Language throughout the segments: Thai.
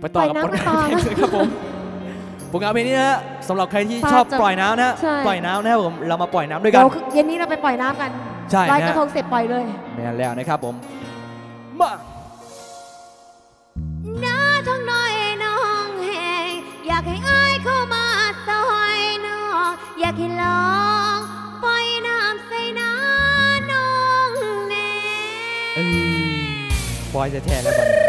ไปต่อกับปล่ผอยลน้ำงานกันต่อเพลงครับผมผลงานเพลงนี้นะฮะสำหรับใครที่ฝากชอบจะปล่อยน้ำนะฮะใช่ ปล่อยน้ำนะครับผมเรามาปล่อยน้ำด้วยกัเดี๋นยวเย็นนี้เราไปปล่อยน้ำกันใช่ลอยนะกระทงเสร็จปล่อยเลย แม่นแล้วนะครับผมมา น้าท้องน้อยน้องแหงอยากให้อ้ายเข้ามาซอยน้องอยากให้ลองปล่อยน้ำใส่น้าน้องแน่ เอ้ยปล่อยจะแท้ๆแล้วบัดนี้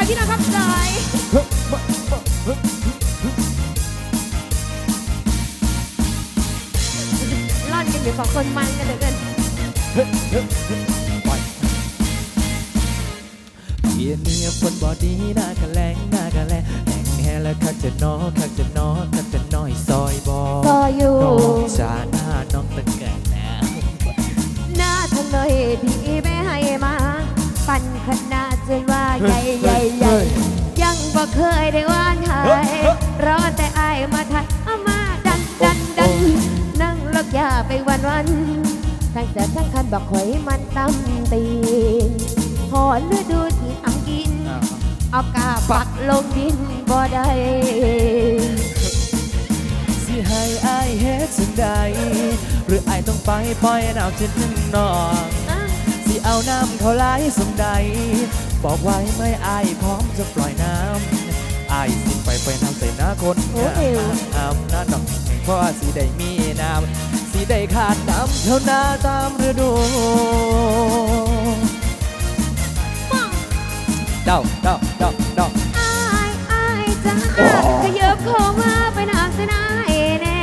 อยพี่น้องครับสายเฮ้ยมามาเฮ้ยร่อนกันอยู่สองคนมันกันเหลือเกินเฮ้ยเฮ้ยเฮ้ยปล่ยเย็นนี้ฝนบอดีหน้ากะแรงหน้ากะแรงแหงแห่แล้วคักจะนอคักจะนอคักจะน้อยซอยบอซอยอยู่จาน ทั้งแต่ทั้งคันบอกข่อยมันตำตีนพอฤดูที่ทำกินอ้าวเอากาปักลงดินบ่ได้สิให้อายเฮ็ดสิ่งใดหรืออายต้องไปปล่อยน้ำเช่นนึ่งนองอะสิเอาน้ำเขาไหลสมใดบอกไว้ไม่อายพร้อมจะปล่อยน้ำอายสิไปไปน้ำใส่หน้าคนโอ้เอวน้ำหน้าหนองเพราะว่าสิได้มีน้ำ สิได้ขาดน้ำเท่านาตามฤดูเดาเดาเดาเดาอายอายจ้าขยับเข้ามาไปหนาเสยหนาให้แน่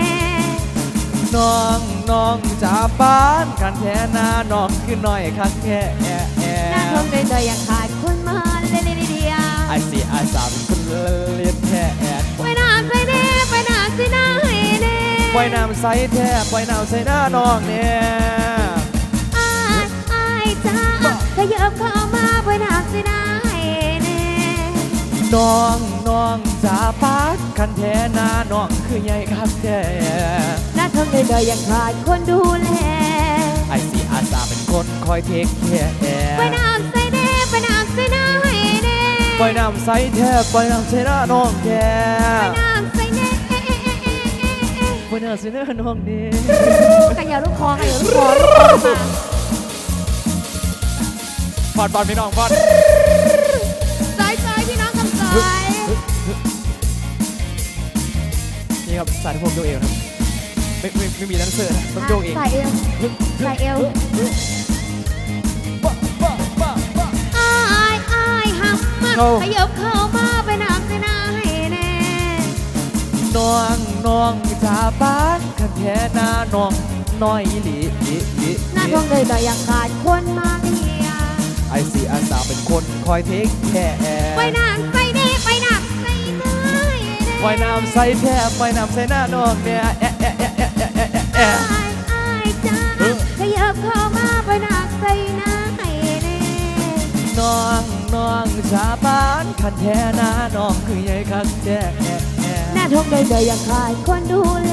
น้องน้องจะบ้านกันแท้หน้าน้องคือน้อยคักแค่แอะแอหน้าทะงเลยเลยอยากขาดคนมาเลเลเดียไอซีไอสามคนเลียนแท้แอดไปหนา อยน้ำใสแท้ปล่อยน้ำใสหน้าน้องเนี่ยอายอายจ้าขยับเข้ามาไปหนาใส่หนาให้แน่น้องน้องจะบ้านกันแท้หน้าน้องคือใหญ่คักแท้หน้าทองเลยเลยอยากขาดคนดูแลไอซีอาสาเป็นคนคอยเทคแคร์ไปหนาใสแน่ไปหนาใสหน้าให้แน่ปล่อยน้ำใสแท้ปล่อยน้ำใสหน้าน้องแท้ปล่อยน้ำ ใส่หน้าน้องเนี่ยขยับลูกคอขยับลูกคอลูกคอมาฟอดฟอดพี่น้องฟอดสายสายพี่น้องคำสายนี่ครับสายที่ผมโยกเอวนะไม่ไม่ไม่มีดันเซอร์นะต้องโยกเองใส่เอวใส่เอวบ้าบ้าบ้าบ้าอายอายหักมาเข้าขยับเข้ามาไปหนักในหน้าให้แน่น้อง น้องจาบ้านกันแท้หน้าน้องน้อยอีหลีอีหลีหน้าทองเลยแต่อยากขาดคนมาเลียไอซีอาสาเป็นคนคอยเทคแคร์ไปหนักใส่เน่ไปหนักใส่หน้าให้แน่ปล่อยน้ำใส่แท้ปล่อยน้ำใส่หน้าน้องเนี่ยแอะแอะแอะแอะแอะแอะแอะอายอายจ้าเออขยับเข้ามาไปหนักใส่หน้าให้แน่น้องน้องจาบ้านกันแท้หน้าน้องคือใหญ่คักแท้ ทองเลยแต่อยากขาดคนดูแล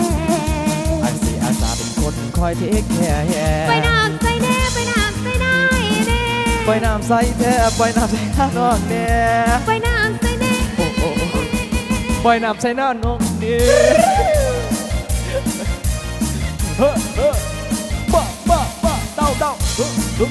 ไอซีอาสาเป็นคนคอยเทคแคร์ไปหนักใส่เน่ไปหนักใส่หน้าให้แน่ปล่อยน้ำใส่แท้ปล่อยน้ำใส่หน้าน้องเนี่ยไปหนักใส่เน่โอ้โอ้โอ้ปล่อยน้ำใส่หน้าน้องเนี่ยเฮ้อเฮ้อบ้าบ้าบ้าเต้าเต้าเฮ้อเฮ้อ